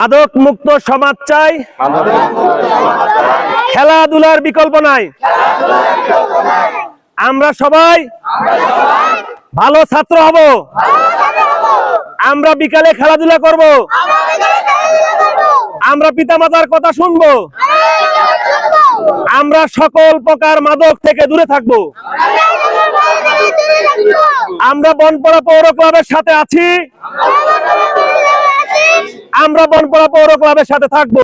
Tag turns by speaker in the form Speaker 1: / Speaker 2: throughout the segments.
Speaker 1: মাদক মুক্ত সমাজ চাই। খেলাধুলার বিকল্প নাই। আমরা সবাই ভালো ছাত্র হব। আমরা বিকালে খেলাধুলা করব। আমরা পিতামাতার কথা শুনব। আমরা সকল প্রকার মাদক থেকে দূরে থাকব। আমরা বনপড়া পৌর ক্লাবের সাথে আছি। আমরা বনপাড়া পৌর ক্লাবের সাথে থাকব।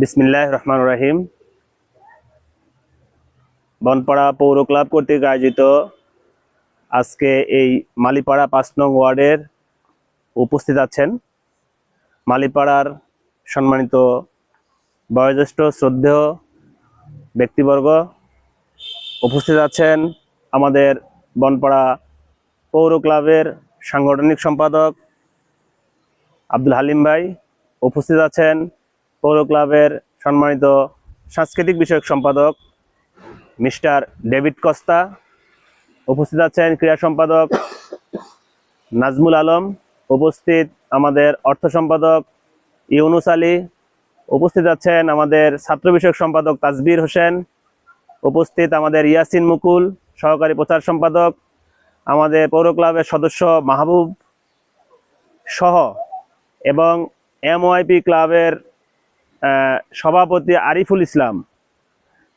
Speaker 1: বিসমিল্লাহ রহমান রাহিম। বনপাড়া পৌর ক্লাব কর্তৃক আয়োজিত আজকে এই মালিপাড়া পাঁচ নং ওয়ার্ডের উপস্থিত আছেন মালিপাড়ার সম্মানিত বয়োজ্যেষ্ঠ শ্রদ্ধেয় ব্যক্তিবর্গ উপস্থিত আছেন আমাদের বনপাড়া পৌর ক্লাবের সাংগঠনিক সম্পাদক আব্দুল হালিম ভাই উপস্থিত আছেন, পৌর ক্লাবের সম্মানিত সাংস্কৃতিক বিষয়ক সম্পাদক মিস্টার ডেভিড কস্তা উপস্থিত আছেন, ক্রীড়া সম্পাদক নাজমুল আলম উপস্থিত, আমাদের অর্থ সম্পাদক ইউনুস আলী উপস্থিত আছেন, আমাদের ছাত্র বিষয়ক সম্পাদক তাজবির হোসেন উপস্থিত, আমাদের ইয়াসিন মুকুল সহকারী প্রচার সম্পাদক, আমাদের পৌর ক্লাবের সদস্য মাহবুব সহ এবং এমওআইপি ক্লাবের সভাপতি আরিফুল ইসলাম।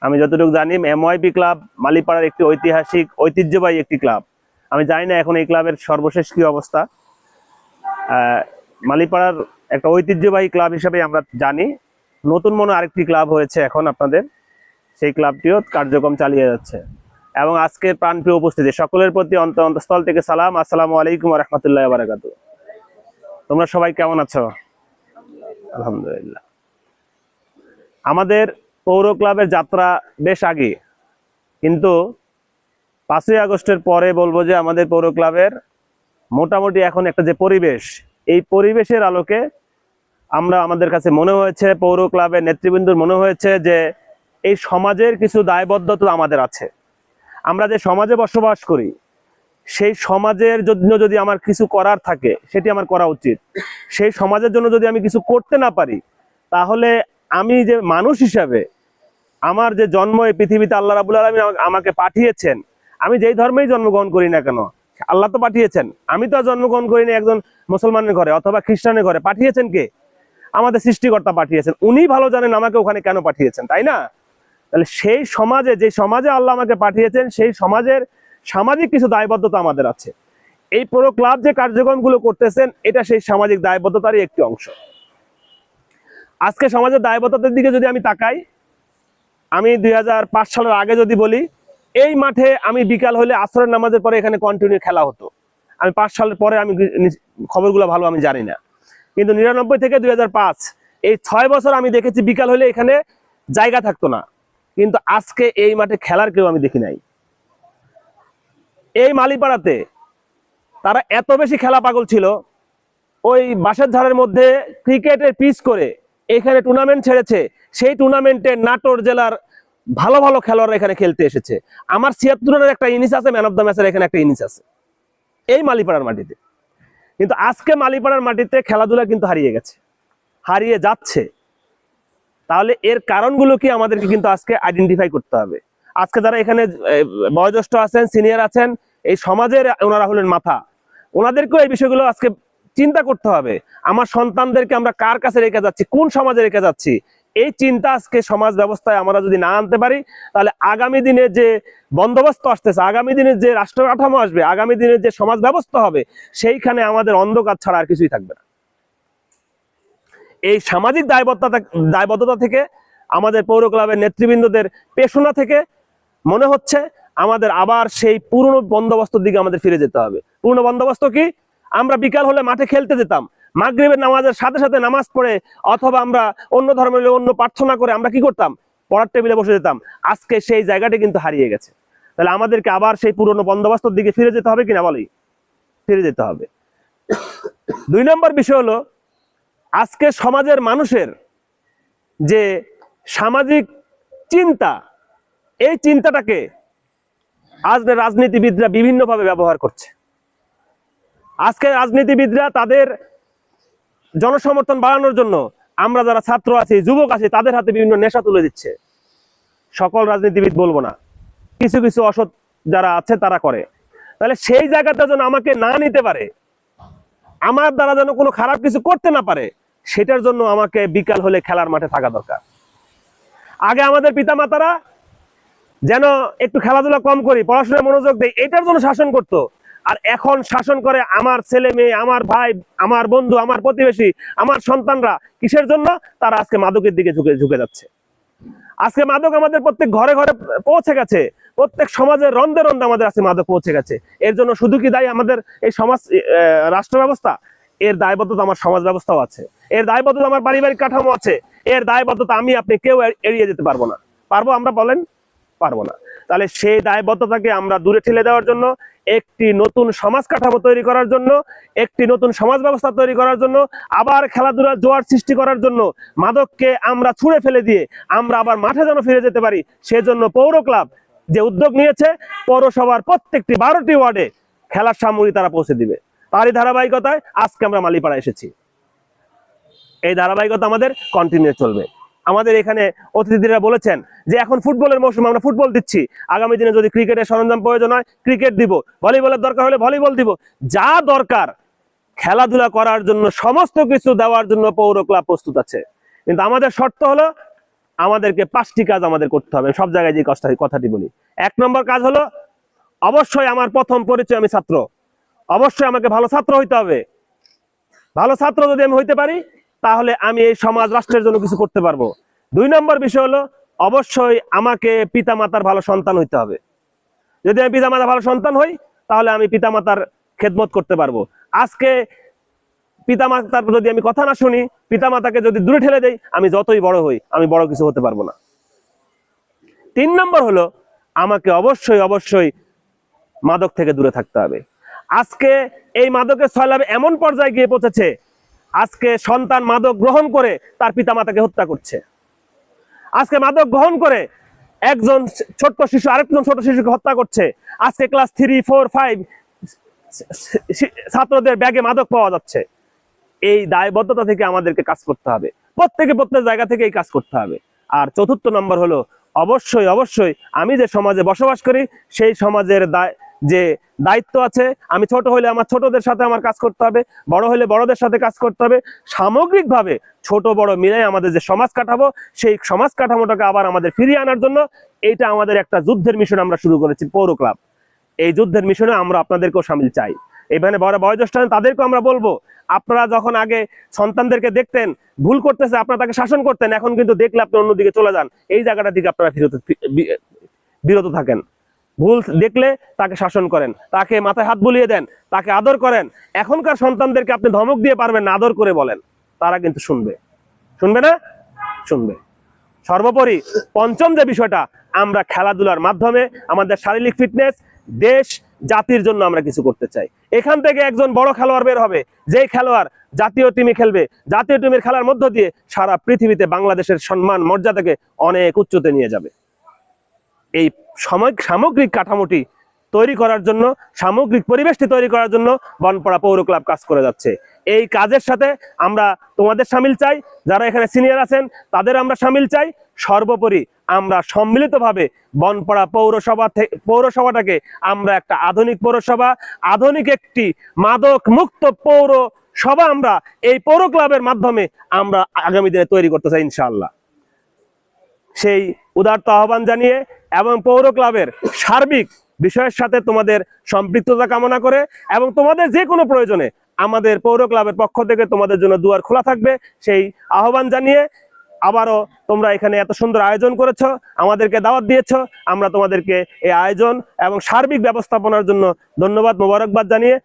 Speaker 1: আমি যতটুকু জানি এমওআইপি ক্লাব মালিপাড়ার একটি ঐতিহাসিক, ঐতিহ্যবাহী একটি ক্লাব। আমি জানি না এখন এই ক্লাবের সর্বশেষ কী অবস্থা। মালিপাড়ার একটা ঐতিহ্যবাহী ক্লাব হিসাবে আমরা জানি। নতুন মনে আরেকটি ক্লাব হয়েছে এখন আপনাদের। সেই ক্লাবটিও কার্যক্রম চালিয়ে যাচ্ছে। এবং আজকে প্রাণপ্রিয় উপস্থিতি, সকলের প্রতি অন্ত অন্তঃস্থল থেকে সালাম। আসসালামু আলাইকুম রহমতুল্লাহ বারাকাত তোমরা সবাই কেমন আছো? আলহামদুলিল্লাহ। আমাদের পৌর ক্লাবের যাত্রা বেশ আগে, কিন্তু পাঁচই আগস্টের পরে বলব যে আমাদের পৌর ক্লাবের মোটামুটি এখন একটা যে পরিবেশ, এই পরিবেশের আলোকে আমরা আমাদের কাছে মনে হয়েছে, পৌর ক্লাবের নেতৃবৃন্দর মনে হয়েছে যে এই সমাজের কিছু দায়বদ্ধতা আমাদের আছে। আমরা যে সমাজে বসবাস করি, সেই সমাজের জন্য যদি আমার কিছু করার থাকে, সেটি আমার করা উচিত। সেই সমাজের জন্য যদি আমি কিছু করতে না পারি, তাহলে আমি যে মানুষ হিসাবে আমার যে জন্ম এই পৃথিবীতে আল্লাহ রাবুল আলমী আমাকে পাঠিয়েছেন, আমি যেই ধর্মেই জন্মগ্রহণ করি না কেন, আল্লাহ তো পাঠিয়েছেন। আমি তো জন্মগ্রহণ করিনি একজন মুসলমানের ঘরে অথবা খ্রিস্টানের ঘরে। পাঠিয়েছেন কে? আমাদের সৃষ্টিকর্তা পাঠিয়েছেন। উনি ভালো জানেন আমাকে ওখানে কেন পাঠিয়েছেন, তাই না? তাহলে সেই সমাজে, যে সমাজে আল্লাহ আমাকে পাঠিয়েছেন, সেই সমাজের সামাজিক কিছু দায়বদ্ধতা আমাদের আছে। এই পুরো ক্লাব যে কার্যক্রমগুলো করতেছেন, এটা সেই সামাজিক দায়বদ্ধতারই একটি অংশ। আজকে সমাজের দায়বদ্ধতার দিকে যদি আমি তাকাই, আমি দুই হাজার পাঁচ সালের আগে যদি বলি, এই মাঠে আমি বিকাল হলে আসরের নামাজের পরে এখানে কন্টিনিউ খেলা হতো। আমি পাঁচ সালের পরে আমি খবরগুলো ভালো আমি জানি না। কিন্তু নিরানব্বই থেকে দুই হাজার পাঁচ, এই ছয় বছর আমি দেখেছি বিকাল হলে এখানে জায়গা থাকতো না। কিন্তু আজকে এই মাঠে খেলার কেউ আমি দেখি নাই। এই মালিপাড়াতে তারা এত বেশি খেলা পাগল ছিল, ওই বাঁশের ধারের মধ্যে ক্রিকেটের পিচ করে এখানে টুর্নামেন্ট ছেড়েছে, সেই টুর্নামেন্টে নাটোর জেলার ভালো ভালো খেলোয়াড়রা এখানে খেলতে এসেছে। আমার ছিয়াত্তর একটা ইনিংস আছে ম্যান অফ দ্য ম্যাচের এখানে একটা ইনিংস আছে। এই মালিপাড়ার মাটিতে। কিন্তু আজকে মালিপাড়ার মাটিতে খেলাধুলা কিন্তু হারিয়ে গেছে। হারিয়ে যাচ্ছে। তাহলে এর কারণগুলো কি আমাদেরকে কিন্তু আজকে আইডেন্টিফাই করতে হবে। আজকে যারা এখানে বয়োজ্যেষ্ঠ আছেন সিনিয়র আছেন, এই সমাজের ওনারা হলেন মাথা। ওনাদেরকেও এই বিষয়গুলো আজকে চিন্তা করতে হবে। আমার সন্তানদেরকে আমরা কার কাছে রেখে যাচ্ছি? কোন সমাজে রেখে যাচ্ছি? এই চিন্তা আজকে সমাজ ব্যবস্থায় আমরা যদি না আনতে পারি, তাহলে আগামী দিনে যে বন্দোবস্ত আসতেছে, আগামী দিনে যে রাষ্ট্র কাঠামো আসবে, আগামী দিনে যে সমাজ ব্যবস্থা হবে, সেইখানে আমাদের অন্ধকার ছাড়া আর কিছুই থাকবে না। এই সামাজিক দায়বদ্ধতা দায়বদ্ধতা থেকে আমাদের পৌর ক্লাবের নেতৃবৃন্দদের পেশনা থেকে মনে হচ্ছে আমাদের আবার সেই পুরনো বন্দোবস্তর দিকে আমাদের ফিরে যেতে হবে। পুরনো বন্দোবস্ত কি? আমরা বিকাল হলে মাঠে খেলতে যেতাম। মাগরিবের নামাজের সাথে সাথে নামাজ পড়ে অথবা আমরা অন্য ধর্মের অন্য প্রার্থনা করে আমরা কি করতাম? পড়ার টেবিলে বসে যেতাম। আজকে সেই জায়গাটি কিন্তু হারিয়ে গেছে। তাহলে আমাদেরকে আবার সেই পুরনো বন্দোবস্তর দিকে ফিরে যেতে হবে কিনা বলি? ফিরে যেতে হবে। দুই নম্বর বিষয় হলো আজকে সমাজের মানুষের যে সামাজিক চিন্তা, এই চিন্তাটাকে আজ রাজনীতিবিদরা বিভিন্নভাবে ব্যবহার করছে। আজকে রাজনীতিবিদরা তাদের জনসমর্থন বাড়ানোর জন্য আমরা যারা ছাত্র আছি, যুবক আছি, তাদের হাতে বিভিন্ন নেশা তুলে দিচ্ছে। সকল রাজনীতিবিদ বলব না। কিছু কিছু অসৎ যারা আছে, তারা করে। তাহলে সেই জায়গাটা যেন আমাকে না নিতে পারে, আমার দ্বারা যেন কোনো খারাপ কিছু করতে না পারে সেটার জন্য আমাকে বিকাল হলে খেলার মাঠে থাকা দরকার। আগে আমাদের পিতামাতারা যেন একটু খেলাধুলা কম করি, পড়াশোনায় মনোযোগ দেয় এটার জন্য শাসন করত। আর এখন শাসন করে আমার ছেলে মেয়ে, আমার ভাই, আমার বন্ধু, আমার প্রতিবেশী, আমার সন্তানরা, কিসের জন্য? তারা আজকে মাদকের দিকে ঝুঁকে ঝুঁকে যাচ্ছে। আজকে মাদক আমাদের প্রত্যেক ঘরে ঘরে পৌঁছে গেছে। প্রত্যেক সমাজের রন্ধে রন্ধে আমাদের আজকে মাদক পৌঁছে গেছে। এর জন্য শুধু কি দায়ী আমাদের এই সমাজ রাষ্ট্র ব্যবস্থা এর দায়বদ্ধতা আমার সমাজ ব্যবস্থাও আছে। এর দায়বদ্ধতা আমার পারিবারিক কাঠামো আছে। এর দায়বদ্ধতা আমি আপনি কেউ এড়িয়ে যেতে পারব না। পারব আমরা বলেন? পারব না। তাহলে সেই দায়বদ্ধতাকে আমরা দূরে ঠেলে দেওয়ার জন্য, একটি নতুন সমাজ কাঠামো তৈরি করার জন্য, একটি নতুন সমাজ ব্যবস্থা তৈরি করার জন্য, আবার খেলাধুলার জোয়ার সৃষ্টি করার জন্য মাদককে আমরা ছুঁড়ে ফেলে দিয়ে আমরা আবার মাঠে যেন ফিরে যেতে পারি। সেজন্য পৌর ক্লাব যে উদ্যোগ নিয়েছে, পৌরসভার প্রত্যেকটি বারোটি ওয়ার্ডে খেলার সামগ্রী তারা পৌঁছে দিবে। তারই ধারাবাহিকতায় আজকে আমরা মালিপাড়া এসেছি। এই ধারাবাহিকতা আমাদের কন্টিনিউ চলবে। আমাদের এখানে অতিথিরা বলেছেন যে এখন ফুটবলের মৌসুম, আমরা ফুটবল দিচ্ছি। আগামী দিনে যদি ক্রিকেটের সরঞ্জাম প্রয়োজন হয়, ক্রিকেট দিব। ভলিবলের দরকার হলে ভলিবল দিব। যা দরকার, খেলাধুলা করার জন্য, সমস্ত কিছু দেওয়ার জন্য পৌর ক্লাব প্রস্তুত আছে। কিন্তু আমাদের শর্ত হলো, আমাদেরকে পাঁচটি কাজ আমাদের করতে হবে। সব জায়গায় যে কথাটি বলি। এক নম্বর কাজ হলো, অবশ্যই আমার প্রথম পরিচয় আমি ছাত্র। অবশ্যই আমাকে ভালো ছাত্র হইতে হবে। ভালো ছাত্র যদি আমি হইতে পারি, তাহলে আমি এই সমাজ রাষ্ট্রের জন্য কিছু করতে পারব। দুই নম্বর বিষয় হলো, অবশ্যই আমাকে পিতামাতার ভালো সন্তান হইতে হবে। যদি আমি পিতা পিতামাতার ভালো সন্তান হই, তাহলে আমি পিতামাতার খেদমত করতে পারব। আজকে পিতামাতার যদি আমি কথা না শুনি, পিতামাতাকে যদি দূরে ঠেলে দেই, আমি যতই বড় হই, আমি বড় কিছু হতে পারব না। তিন নম্বর হলো, আমাকে অবশ্যই অবশ্যই মাদক থেকে দূরে থাকতে হবে। আজকে এই মাদকের ছয়লাভ এমন পর্যায়ে গিয়ে পৌঁছেছে, আজকে সন্তান মাদক গ্রহণ করে তার পিতামাতাকে হত্যা করছে। আজকে মাদক গ্রহণ করে একজন ছোট্ট শিশু, আরেকজন ছোট শিশুকে হত্যা করছে। আজকে ক্লাস থ্রি ফোর ফাইভ ছাত্রদের ব্যাগে মাদক পাওয়া যাচ্ছে। এই দায়বদ্ধতা থেকে আমাদেরকে কাজ করতে হবে। প্রত্যেকে প্রত্যেক জায়গা থেকে এই কাজ করতে হবে। আর চতুর্থ নম্বর হলো, অবশ্যই অবশ্যই আমি যে সমাজে বসবাস করি, সেই সমাজের দায় যে দায়িত্ব আছে আমি ছোট হলে আমার ছোটদের সাথে আমার কাজ করতে হবে বড় হলে বড়দের সাথে কাজ করতে হবে। সামগ্রিকভাবে ছোট বড় মিলে আমাদের যে সমাজ কাঠামো সেই সমাজ কাঠামোটাকে আবার আমাদের ফিরিয়ে আনার জন্য এইটা আমাদের একটা যুদ্ধের মিশন আমরা শুরু করেছি পৌর ক্লাব। এই যুদ্ধের মিশনে আমরা আপনাদেরকেও সামিল চাই। এখানে বড় বয়োজ্যেষ্ঠ আছেন, তাদেরকেও আমরা বলব আপনারা যখন আগে সন্তানদেরকে দেখতেন ভুল করতেছে আপনারা তাকে শাসন করতেন এখন কিন্তু দেখলে আপনি অন্যদিকে চলে যান। এই জায়গাটা দিকে আপনারা ফিরত বিরত থাকেন। ভুল দেখলে তাকে শাসন করেন, তাকে মাথায় হাত বুলিয়ে দেন, তাকে আদর করেন। এখনকার সন্তানদেরকে আপনি ধমক দিয়ে পারবেন না, আদর করে বলেন। তারা কিন্তু শুনবে। শুনবে না? শুনবে। সর্বোপরি পঞ্চম যে বিষয়টা, আমরা খেলাধুলার মাধ্যমে আমাদের শারীরিক ফিটনেস, দেশ, জাতির জন্য আমরা কিছু করতে চাই। এখান থেকে একজন বড় খেলোয়াড় বের হবে। যেই খেলোয়াড় জাতীয় টিমে খেলবে, জাতীয় টিমের খেলার মধ্য দিয়ে সারা পৃথিবীতে বাংলাদেশের সম্মান, মর্যাদাকে অনেক উচ্চতে নিয়ে যাবে। এই সাময়িক সামগ্রিক কাঠামোটি তৈরি করার জন্য, সামগ্রিক পরিবেশটি তৈরি করার জন্য বনপাড়া পৌর ক্লাব কাজ করে যাচ্ছে। এই কাজের সাথে আমরা তোমাদের সামিল চাই, যারা এখানে সিনিয়র আছেন, তাদের আমরা সামিল চাই। সর্বোপরি আমরা সম্মিলিতভাবে বনপাড়া পৌরসভা পৌরসভাটাকে আমরা একটা আধুনিক পৌরসভা, আধুনিক একটি মাদক মুক্ত পৌর সভা আমরা এই পৌর ক্লাবের মাধ্যমে আমরা আগামী দিনে তৈরি করতে চাই ইনশাআল্লাহ। সেই উদারত আহ্বান জানিয়ে এবং পৌর ক্লাবের সার্বিক বিষয়ের সাথে তোমাদের সম্পৃক্ততা কামনা করে এবং তোমাদের যে কোনো প্রয়োজনে আমাদের পৌর ক্লাবের পক্ষ থেকে তোমাদের জন্য দুয়ার খোলা থাকবে, সেই আহ্বান জানিয়ে আবারও তোমরা এখানে এত সুন্দর আয়োজন করেছ, আমাদেরকে দাওয়াত দিয়েছ, আমরা তোমাদেরকে এই আয়োজন এবং সার্বিক ব্যবস্থাপনার জন্য ধন্যবাদ, মোবারকবাদ জানিয়ে